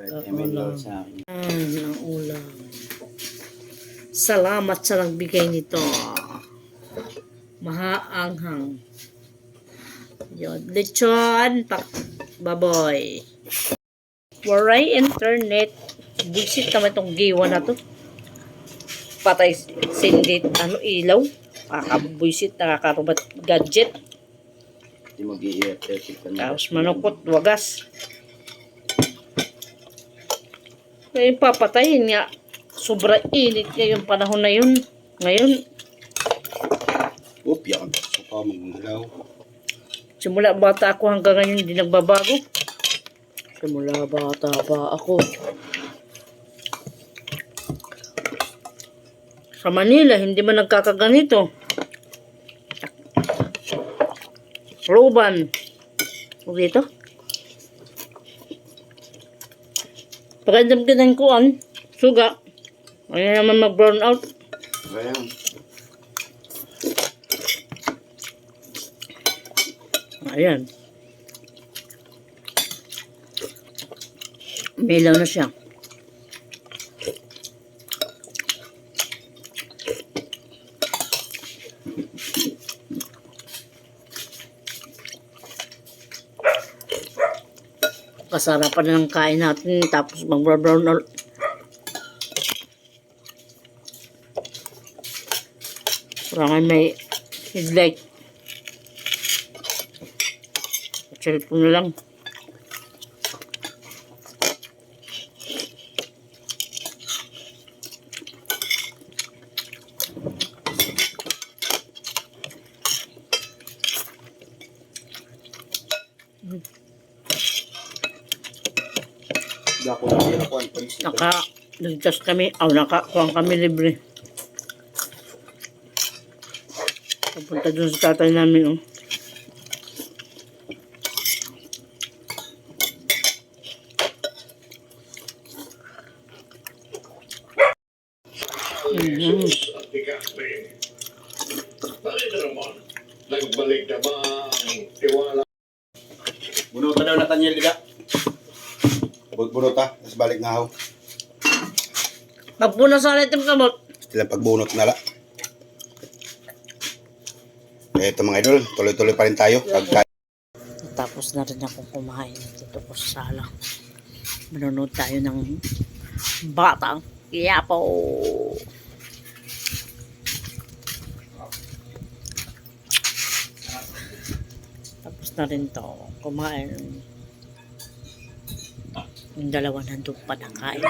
Kahit ML daw sa akin. Yan ang ulam. Salamat sa nagbigay nito. Mahaanghang. Yun. Lechon. Pak baboy. Waray internet. Buisit naman itong giwa na to. Patay sindit. Ano ilaw? Nakakabuisit. Nakakarubat gadget. Hindi na. Tapos manukot. Wagas. Ngayon papatayin nga. Sobra init ngayong panahon na yun. Ngayon, Oop, yan. So pa, mag-ilaw. simula bata ako hanggang ngayon hindi nagbabago. Simula bata pa ako. Sa Manila, hindi man nagkakaganito. Roban. O dito? Pagandam ka ng kuan, suga. Ayaw naman mag-brown out. Ayan. Ayan. Milaw na siya. Kasarapan ng kain natin tapos mag-brown out. Parang may headlight. Cellphone na lang. Dako na sila ko. Ang pansin. Naka, ligtas kami, aw, naka, kuwang kami libre. Papunta dun sa tatay namin, oh. Mhm. naman? Nagbalik na ba ang tiwala Bunutan daw na tanyel dida. Bunot ha, tapos balik nga ako. Pagpuna sa item kamot. Sila pagbunot na la. Eh, ito mga idol, tuloy-tuloy pa rin tayo. Pagka Tapos na rin ako kumain dito po sa sala. Manonood tayo ng Batang Quiapo. Tapos na rin to. Kumain. Yung dalawa nandun pa nakain.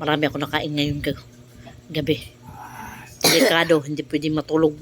Marami ako nakain ngayong ga- gabi. Delikado, hindi pwede matulog.